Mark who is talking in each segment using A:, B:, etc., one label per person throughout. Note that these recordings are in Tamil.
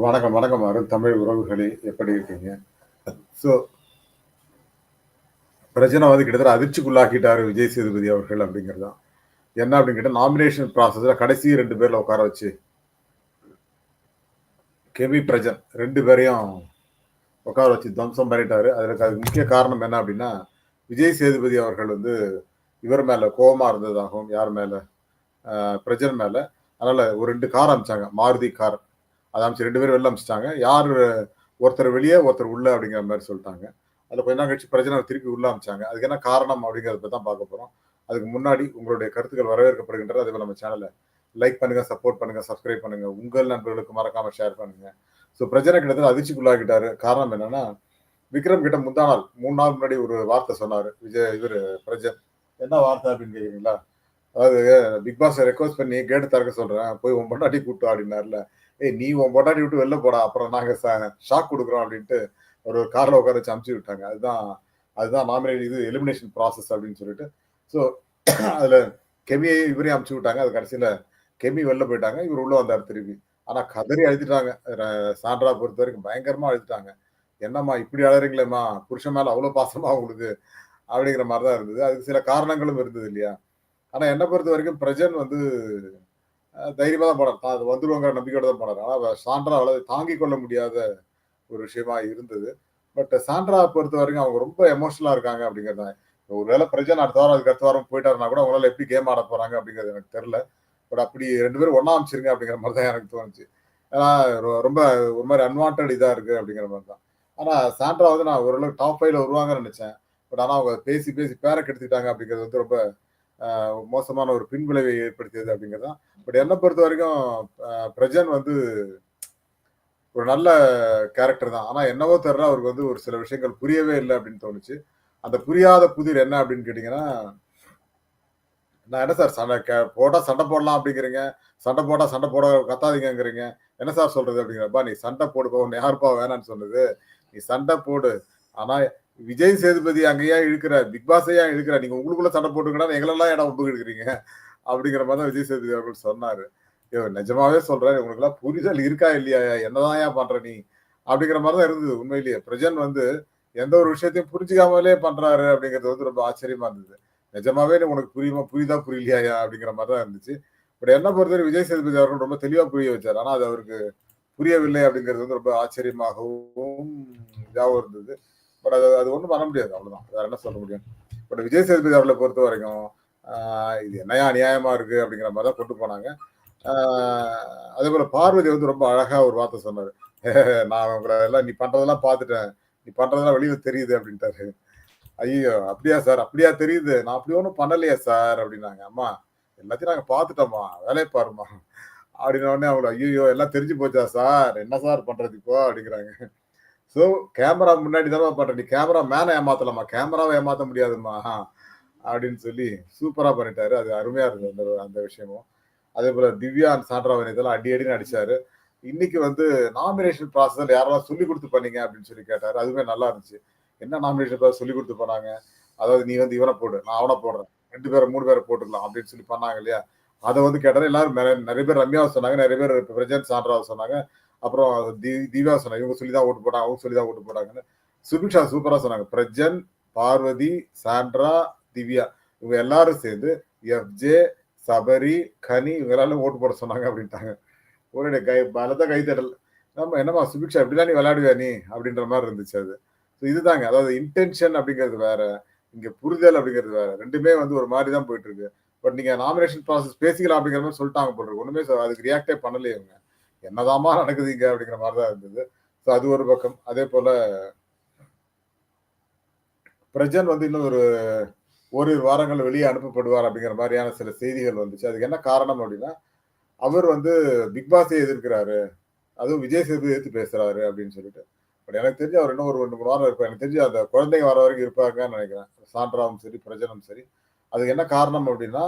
A: வணக்கம், வணக்கம் அருண் தமிழ் உறவுகளே! எப்படி இருக்கீங்க? ஸோ பிரச்சனை வந்து கிட்டத்தட்ட அதிர்ச்சிக்குள்ளாக்கிட்டாரு விஜய் சேதுபதி அவர்கள் அப்படிங்கிறது தான். என்ன அப்படின்னு கேட்டால் நாமினேஷன் ப்ராசஸில் கடைசி ரெண்டு பேரில் உட்கார வச்சு கெவி பிரஜன் ரெண்டு பேரையும் உட்கார வச்சு துவம்சம் பண்ணிட்டாரு. அதுக்கு அதுக்கு முக்கிய காரணம் என்ன அப்படின்னா, விஜய் சேதுபதி அவர்கள் வந்து இவர் மேலே கோபமாக இருந்ததாகவும், யார் மேலே பிரஜன் மேலே அதனால் ஒரு ரெண்டு கார் அமிச்சாங்க மாருதி கார். அதை அனுப்பிச்சு 2 பேரும் வெளில அமைச்சிட்டாங்க. யார் ஒருத்தர் வெளியே ஒருத்தர் உள்ள அப்படிங்கிற மாதிரி சொல்லிட்டாங்க. அதில் கொஞ்ச நாள் கழிச்சு பிரச்சனை திருப்பி உள்ள அமைச்சாங்க. அதுக்கு என்ன காரணம் அப்படிங்கிறத பற்றி தான் பார்க்க போகிறோம் அதுக்கு முன்னாடி உங்களுடைய கருத்துக்கள் வரவேற்கப்படுகின்றது. அதேபோல நம்ம சேனலை லைக் பண்ணுங்கள் சப்போர்ட் பண்ணுங்கள் சப்ஸ்கிரைப் பண்ணுங்கள் உங்கள் நண்பர்களுக்கு மறக்காமல் ஷேர் பண்ணுங்க. ஸோ பிரச்சனை கிட்டத்தட்ட அதிர்ச்சிக்குள்ளாகிட்டாரு. காரணம் என்னென்னா விக்ரம் கிட்ட முந்தா நாள் மூணு நாள் முன்னாடி ஒரு வார்த்தை சொன்னார். விஜய் இவர் பிரஜன். என்ன வார்த்தை அப்படின்னு கேட்குறீங்களா அதாவது பிக் பாஸை ரெக்வஸ்ட் பண்ணி கேட்டு திறக்க சொல்கிறேன் போய் உன் பொண்டாட்டி கூப்பிட்டு வா ஏய் நீ உன் பொட்டாட்டி விட்டு வெளில போடா. அப்புறம் நாங்க ஷாக் கொடுக்குறோம் அப்படின்ட்டு ஒரு காரில் உட்கார வச்சு அமுச்சு விட்டாங்க. அதுதான் அதுதான் நாமினேட் இது எலிமினேஷன் ப்ராசஸ் அப்படின்னு சொல்லிட்டு. ஸோ அதில் கெமியை இவரையும் அனுப்பிச்சு விட்டாங்க. அது கடைசியில் கெமி வெளில போயிட்டாங்க. இவர் உள்ள வந்தார் திருப்பி. ஆனால் கதறி அழுத்திட்டாங்க சாண்ட்ரா பொறுத்த வரைக்கும் பயங்கரமாக அழுத்திட்டாங்க என்னம்மா இப்படி அழறீங்களேம்மா! புருஷன் மேலே அவ்வளோ பாசமாக உங்களுக்கு? அப்படிங்கிற மாதிரி தான் இருந்தது. அதுக்கு சில காரணங்களும் இருந்தது இல்லையா? ஆனால் என்னை பொறுத்த வரைக்கும் பிரஜன் வந்து தைரியமாக தான் போனார். தான் அது வந்துடுவாங்க நம்பிக்கையோட தான் போனார் ஆனால் சாண்ட்ரா அவ்வளவு தாங்கிக் கொள்ள முடியாத ஒரு விஷயமா இருந்தது. பட் சாண்ட்ரா பொறுத்த வரைக்கும் அவங்க ரொம்ப எமோஷனலாக இருக்காங்க அப்படிங்கிறது தான். ஒருவேள பிரஜன் அடுத்த வாரம், அதுக்கு அடுத்த வாரம் போயிட்டாருன்னா கூட அவங்களால எப்படி கேம் ஆட போறாங்க அப்படிங்கிறது எனக்கு தெரியல. பட் அப்படி ரெண்டு பேரும் ஒன்றா அமைச்சிருங்க அப்படிங்கிற மாதிரி தான் எனக்கு தோணுச்சு. ஏன்னா ரொம்ப ஒரு மாதிரி அன்வான்டட் இதாக இருக்குது அப்படிங்கிற மாதிரி தான். ஆனால் சாண்ட்ரா வந்து நான் ஓரளவுக்கு டாப் ஃபைவ்ல வருவாங்கன்னு நினச்சேன் பட் ஆனால் அவங்க பேசி பேசி பேரை கெடுத்துட்டாங்க அப்படிங்கிறது வந்து ரொம்ப மோசமான ஒரு பின்விளைவை ஏற்படுத்தியது அப்படிங்கிறது தான். பட் என்னை பொறுத்த வரைக்கும் பிரஜன் வந்து ஒரு நல்ல கேரக்டர் தான். ஆனால் என்னவோ தெரியல அவருக்கு வந்து ஒரு சில விஷயங்கள் புரியவே இல்லை அப்படின்னு தோணுச்சு. அந்த புரியாத புதிர் என்ன அப்படின்னு கேட்டிங்கன்னா நான் என்ன சார் சண்டை கே போட்டால் சண்டை போடலாம் அப்படிங்கிறீங்க. சண்டை போட்டால் சண்டை போட கத்தாதீங்கங்கிறீங்க. என்ன சார் சொல்றது அப்படிங்கிறப்பா நீ சண்டை போடுப்பா. உன்ன யாருப்பா வேணான்னு சொன்னது? நீ சண்டை போடு. ஆனால் விஜய் சேதுபதி அங்கேயா இழுக்கிறார் பிக் பாஸையா இழுக்கிறார் நீங்க உங்களுக்குள்ள சண்டை போட்டுக்கங்கடா எங்களெல்லாம் இடம் ஒப்புக்கு எடுக்கிறீங்க அப்படிங்கிற மாதிரி தான் விஜய் சேதுபதி அவர்கள் சொன்னாரு. யோவ் நிஜமாவே சொல்றேன். உங்களுக்குலாம் புரிதல் இருக்கா இல்லையாயா? ஏன் பண்ற நீ? அப்படிங்கிற மாதிரி தான் இருந்தது உண்மையிலேயே. பிரஜன் வந்து எந்த ஒரு விஷயத்தையும் புரிஞ்சுக்காமலே பண்றாரு அப்படிங்கிறது வந்து ரொம்ப ஆச்சரியமா இருந்தது. நிஜமாவே உனக்கு புரியுமா புரியுதா புரியலையா அப்படிங்கிற மாதிரி தான் இருந்துச்சு. பட் என்ன பொறுத்தவரை விஜய் சேதுபதி அவர்கள் ரொம்ப தெளிவா புரிய வச்சார் ஆனா அது அவருக்கு புரியவில்லை அப்படிங்கிறது வந்து ரொம்ப ஆச்சரியமாகவும் இதாகவும் இருந்தது. பட் அது அது ஒன்றும் பண்ண முடியாது. அவ்வளோதான். வேற என்ன சொல்ல முடியும்? பட் விஜய் சேதுபதி அவர்களை பொறுத்த வரைக்கும் இது என்னையா அநியாயமா இருக்கு அப்படிங்கிற மாதிரி தான் கொண்டு போனாங்க. அதே போல் பார்வதி வந்து ரொம்ப அழகா ஒரு வார்த்தை சொன்னார் "நான் உங்களை எல்லாம் நீ பண்றதெல்லாம் பார்த்துட்டேன். நீ பண்றதெல்லாம் வெளியில தெரியுது" அப்படின்ட்டாரு. ஐயோ அப்படியா சார்? அப்படியா தெரியுது? நான் அப்படி ஒன்றும் பண்ணலையா சார் அப்படின்னாங்க. அம்மா எல்லாத்தையும் நாங்கள் பார்த்துட்டோம்மா. வேலையை பாரும்மா. அப்படின்ன உடனே அவங்க எல்லாம் தெரிஞ்சு போச்சா சார்? என்ன சார் பண்றது இப்போ? அப்படிங்கிறாங்க. ஸோ கேமரா முன்னாடி தானம்மா பண்ற. கேமரா மேனை ஏமாத்தலாமா? கேமராவை ஏமாற்ற முடியாதுமா அப்படின்னு சொல்லி சூப்பராக பண்ணிட்டாரு. அது அருமையா இருந்தது அந்த அந்த விஷயமும். அதேபோல திவ்யா அண்ட் இதெல்லாம் அடி அடின்னு நடிச்சாரு இன்னைக்கு வந்து நாமினேஷன் ப்ராசஸ்ல யாரெல்லாம் சொல்லிக் கொடுத்து பண்ணீங்க அப்படின்னு சொல்லி கேட்டாரு. அதுவுமே நல்லா இருந்துச்சு. என்ன நாமினேஷன் ப்ராசஸ் சொல்லி கொடுத்து பண்ணாங்க? அதாவது நீ வந்து இவனை போடு. நான் அவனை போடுறேன். ரெண்டு பேரை மூணு பேரை போட்டுக்கலாம் அப்படின்னு சொல்லி பண்ணாங்க இல்லையா? அதை வந்து கேட்டாரு. எல்லாரும் நிறைய பேர் ரம்யாவை சொன்னாங்க. நிறைய பேர் பிரஜன், சாண்ட்ராவ சொன்னாங்க. அப்புறம் தி சொன்னாங்க. இவங்க சொல்லி தான் ஓட்டு போட்டாங்க. அவங்க சொல்லி தான் ஓட்டு போட்டாங்கன்னு. சுபிக்ஷா சூப்பரா சொன்னாங்க. பிரஜன், பார்வதி, சாண்ட்ரா, திவ்யா இவங்க எல்லாரும் சேர்ந்து எஃப்ஜே, சபரி, கனி இவங்க எல்லாரும் ஓட்டு போட சொன்னாங்க அப்படின்ட்டாங்க. ஒரே கை பலத்த கைத்தட்டல். நம்ம என்னம்மா சுபிக்ஷா இப்படிலாம் நீ விளையாடுவியா நீ? அப்படின்ற மாதிரி இருந்துச்சு அது. ஸோ இதுதாங்க. அதாவது இன்டென்ஷன் அப்படிங்கிறது வேற. இங்க புரிதல் அப்படிங்கிறது வேற. ரெண்டுமே வந்து ஒரு மாதிரி தான் போயிட்டு இருக்கு. பட் நீங்க நாமினேஷன் ப்ராசஸ் பேசிக்கலாம் அப்படிங்கிற மாதிரி சொல்லிட்டாங்க போட்டுருக்கு ஒண்ணுமே அதுக்கு ரியாக்டே பண்ணலையே இவங்க. என்னதாம்மா நடக்குது இங்க அப்படிங்கிற மாதிரிதான் தான் இருந்தது. ஸோ அது ஒரு பக்கம். அதே போல பிரஜன் வந்து இன்னும் ஒரு ஓரிரு வாரங்கள் வெளியே அனுப்பப்படுவார் அப்படிங்கிற மாதிரியான சில செய்திகள் வந்துச்சு. அதுக்கு என்ன காரணம் அப்படின்னா, அவர் வந்து பிக் பாஸை எதிர்க்கிறாரு. அதுவும் விஜய் சேது எதிர்த்து பேசுறாரு அப்படின்னு சொல்லிட்டு. பட் எனக்கு தெரிஞ்சு அவர் இன்னும் ஒரு 2, 3 வாரம் இருப்பார். எனக்கு தெரிஞ்சு அந்த குழந்தைங்க வர வரைக்கும் இருப்பாங்கன்னு நினைக்கிறேன் சான்றாவும் சரி, பிரஜனும் சரி. அதுக்கு என்ன காரணம் அப்படின்னா,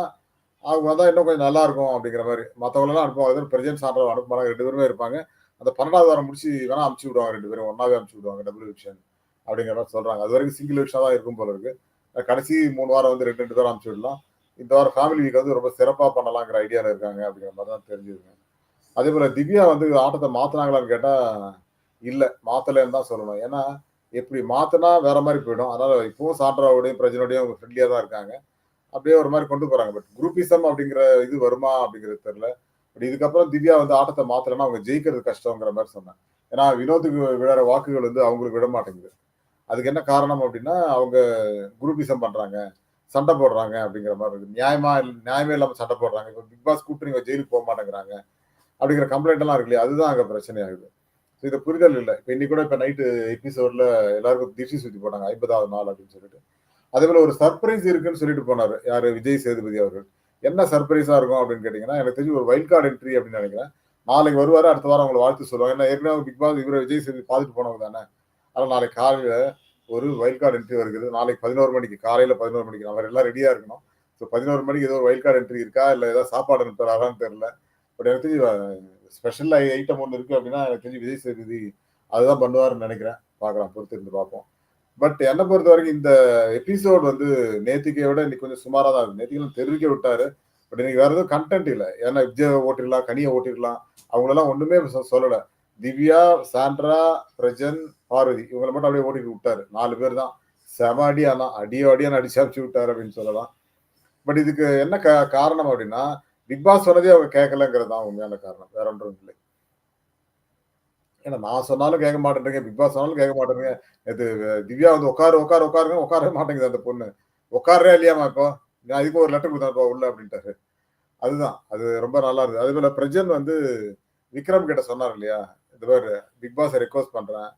A: அவங்க வந்தால் இன்னும் கொஞ்சம் நல்லா இருக்கும் அப்படிங்கிற மாதிரி மற்றவங்களெல்லாம் அனுப்புவாங்க. பிரஜன், சாண்ட்ராவ அனுப்ப மாட்டாங்க. ரெண்டு பேருமே இருப்பாங்க. அந்த 12வது வாரம் முடிச்சு வேணா அனுப்பிச்சு விடுவாங்க ரெண்டு பேரும். ஒன்றாவே அனுப்பிச்சு விடுவாங்க. டபுள் விஷன் அப்படிங்கிற மாரி சொல்றாங்க. அதுவரைக்கும் சிங்கிள் விஷயம் தான் இருக்கும் போல இருக்கு. கடைசி மூணு வாரம் வந்து 2, 2 பேரும் அனுப்பிச்சு விடலாம். இந்த வாரம் ஃபேமிலி வீக் வந்து ரொம்ப சிறப்பாக பண்ணலாங்கிற ஐடியாவில் இருக்காங்க அப்படிங்கிற மாதிரி தான் தெரிஞ்சுதுங்க. அதே போல் திவ்யா வந்து ஆட்டத்தை மாற்றினாங்களான்னு கேட்டால் இல்லை மாற்றலைன்னு தான் சொல்லணும் ஏன்னா எப்படி மாற்றினா வேற மாதிரி போயிடும் அதனால் இப்போவும் சாண்ட்ராவோடையும் பிரஜனோடையும் அவங்க ஃப்ரெண்ட்லியாக தான் இருக்காங்க அப்படியே ஒரு மாதிரி கொண்டு போறாங்க. பட் குரூப்பிசம் அப்படிங்கிற இது வருமா அப்படிங்கிறது தெரியல. பட் இதுக்கப்புறம் திவ்யா வந்து ஆட்டத்தை மாத்தலன்னா அவங்க ஜெயிக்கிறது கஷ்டங்கிற மாதிரி சொன்னேன் ஏன்னா வினோத்துக்கு விழற வாக்குகள் வந்து அவங்களுக்கு விட மாட்டேங்குது. அதுக்கு என்ன காரணம் அப்படின்னா அவங்க குரூப்பிசம் பண்றாங்க சண்டை போடுறாங்க அப்படிங்கிற மாதிரி இருக்கு. நியாயமா நியாயமே இல்லாமல் சண்டை போடுறாங்க. இப்போ பிக் பாஸ் கூப்பிட்டு நீங்க ஜெயிலுக்கு போக மாட்டேங்கிறாங்க அப்படிங்கிற கம்ப்ளைண்ட் எல்லாம் இருக்கு இல்லையா? அதுதான் அங்கே பிரச்சனை ஆகுது ஸோ இது புரிதல் இல்லை. இப்போ இன்னைக்கு கூட இப்போ நைட்டு எபிசோட்ல எல்லாருக்கும் திருஷ்டி சுற்றி போட்டாங்க. ஐம்பதாவது நாள் அப்படின்னு சொல்லிட்டு. அதே போல ஒரு சர்ப்ரைஸ் இருக்குன்னு சொல்லிட்டு போனார். யார்? விஜய் சேதுபதி அவர்கள். என்ன சர்ப்ரைஸா இருக்கும்? அப்படின்னு கேட்டீங்கன்னா எனக்கு தெரிஞ்சு ஒரு வைல்ட் கார்டு என்ட்ரி அப்படின்னு நினைக்கிறேன். நாளைக்கு வருவார் அடுத்த வாரம் அவங்களை வாழ்த்து சொல்லுவாங்க. ஏன்னா ஏற்கனவே பிக் பாஸ் இவரை விஜய் சேதுபதி பார்த்துட்டு போனவங்க தானே. ஆனால் நாளைக்கு காலையில் ஒரு வைல்ட் கார்டு என்ட்ரி வருகிறது. நாளைக்கு பதினோரு மணிக்கு காலையில் பதினோரு மணிக்கு அவர் எல்லாம் ரெடியாக இருக்கணும். ஸோ பதினோரு மணிக்கு ஏதோ ஒரு வைல்ட் கார்டு என்ட்ரி இருக்கா? இல்லை ஏதாவது சாப்பாடு அனுப்புறாரான்னு தெரில பட் எனக்கு தெரிஞ்சு ஸ்பெஷல் ஐட்டம் ஒன்று இருக்குது அப்படின்னா எனக்கு தெரிஞ்சு விஜய் சேதுபதி அதுதான் பண்ணுவாருன்னு நினைக்கிறேன். பார்க்கலாம் பொறுத்து இருந்து பார்ப்போம். பட் என்னை பொறுத்த வரைக்கும் இந்த எபிசோட் வந்து நேத்திக்கை விட இன்னைக்கு கொஞ்சம் சுமாராக தான் இருக்கு நேத்திக்கு தெரிவிக்க விட்டாரு. பட் இன்னைக்கு வேற எதுவும் கண்டென்ட் இல்லை. ஏன்னா விஜய் ஓட்டிடலாம் கனியை ஓட்டிடலாம். அவங்களெல்லாம் ஒண்ணுமே சொல்லலை. திவ்யா சாண்ட்ரா பிரஜன் பார்வதி இவங்களை மட்டும் அப்படியே ஓட்டிட்டு விட்டாரு. நாலு பேர் தான். செம அடி ஆனா அடியோ அடியான அடிச்சு அடிச்சு விட்டாரு அப்படின்னு சொல்லலாம். பட் இதுக்கு என்ன காரணம் அப்படின்னா பிக் பாஸ் சொன்னதே அவங்க கேட்கலங்கிறது தான் உண்மையான காரணம். வேற ஒன்றும் இல்லை. ஏன்னா நான் சொன்னாலும் கேட்க மாட்டேன்றீங்க பிக் பாஸ் சொன்னாலும் கேட்க மாட்டேங்க இது திவ்யா வந்து உட்காரு உட்காரு உட்காருங்க உட்காரவே மாட்டேங்குது அந்த பொண்ணு. உட்காரே இல்லையாமா இப்போ? நான் இதுக்கு ஒரு லெட்டர் கொடுத்தேன் உள்ள அப்படின்ட்டாரு. அதுதான் அது ரொம்ப நல்லா இருந்தது. அதே போல பிரஜன் வந்து விக்ரம் கிட்ட சொன்னார் இல்லையா? இந்த மாதிரி பிக் பாஸ் ரெக்வஸ்ட் பண்றேன்.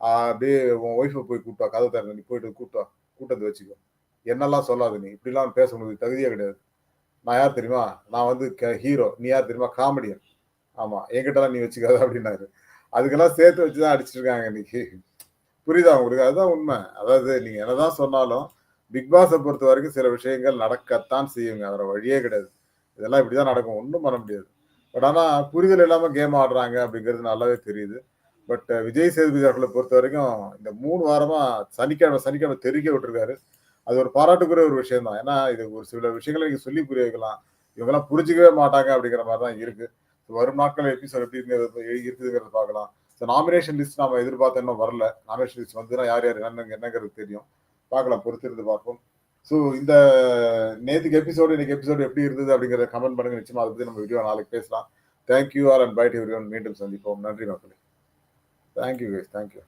A: அப்படியே உன் ஒய்ஃபை போய் கூப்பிட்டா கதை தரேன் நீ போயிட்டு கூப்பிட்டா கூட்டத்தை வச்சுக்கோ. என்னெல்லாம் சொல்லாது நீ? இப்படிலாம் பேச முடியாது தகுதியே கிடையாது. நான் யார் தெரியுமா? நான் வந்து ஹீரோ நீ யார் தெரியுமா? காமெடியன் ஆமா என்கிட்டலாம் நீ வச்சுக்காத அப்படின்னாரு. அதுக்கெல்லாம் சேர்த்து வச்சுதான் அடிச்சிட்டு இருக்காங்க இன்னைக்கு. புரியுதா உங்களுக்கு? அதுதான் உண்மை. அதாவது நீங்க என்னதான் சொன்னாலும் பிக் பாஸை பொறுத்த வரைக்கும் சில விஷயங்கள் நடக்கத்தான் செய்யுங்க. அதோட வழியே கிடையாது. இதெல்லாம் இப்படிதான் நடக்கும். ஒன்றும் பண்ண முடியாது. பட் ஆனால் புரிதல் இல்லாமல் கேம் ஆடுறாங்க அப்படிங்கிறது நல்லாவே தெரியுது. பட் விஜய் சேதுபதி அவர்களை பொறுத்த வரைக்கும் இந்த மூணு வாரமாக சனிக்கிழமை சனிக்கிழமை தெரிவிக்க விட்டுருக்காரு. அது ஒரு பாராட்டுக்குரிய ஒரு விஷயம் தான் ஏன்னா இது ஒரு சில விஷயங்களை நீங்கள் சொல்லி புரிய வைக்கலாம். இவங்கெல்லாம் புரிஞ்சிக்கவே மாட்டாங்க அப்படிங்கிற மாதிரி தான் இருக்குது வரும் நாட்கள் எபிசோட் எப்படி இருக்கிறது இருக்குதுங்கிறத பார்க்கலாம். ஸோ நாமினேஷன் லிஸ்ட் நம்ம எதிர்பார்த்த இன்னும் வரல. நாமினேஷன் லிஸ்ட் வந்துன்னா யார் யார் என்னங்க என்னங்கிறது தெரியும். பார்க்கலாம் பொறுத்திருந்து பார்ப்போம். ஸோ இந்த நேற்றுக்கு எபிசோடு இன்னைக்கு எபிசோடு எப்படி இருந்தது அப்படிங்கிறத கமெண்ட் பண்ணுங்க. நிச்சயமா அதை பற்றி நம்ம வீடியோ நாளைக்கு பேசலாம். தேங்க்யூ ஆர் அண்ட் பைட் எவ்ரி மீண்டும் சந்திப்போம். நன்றி மக்களே. Thank you guys thank you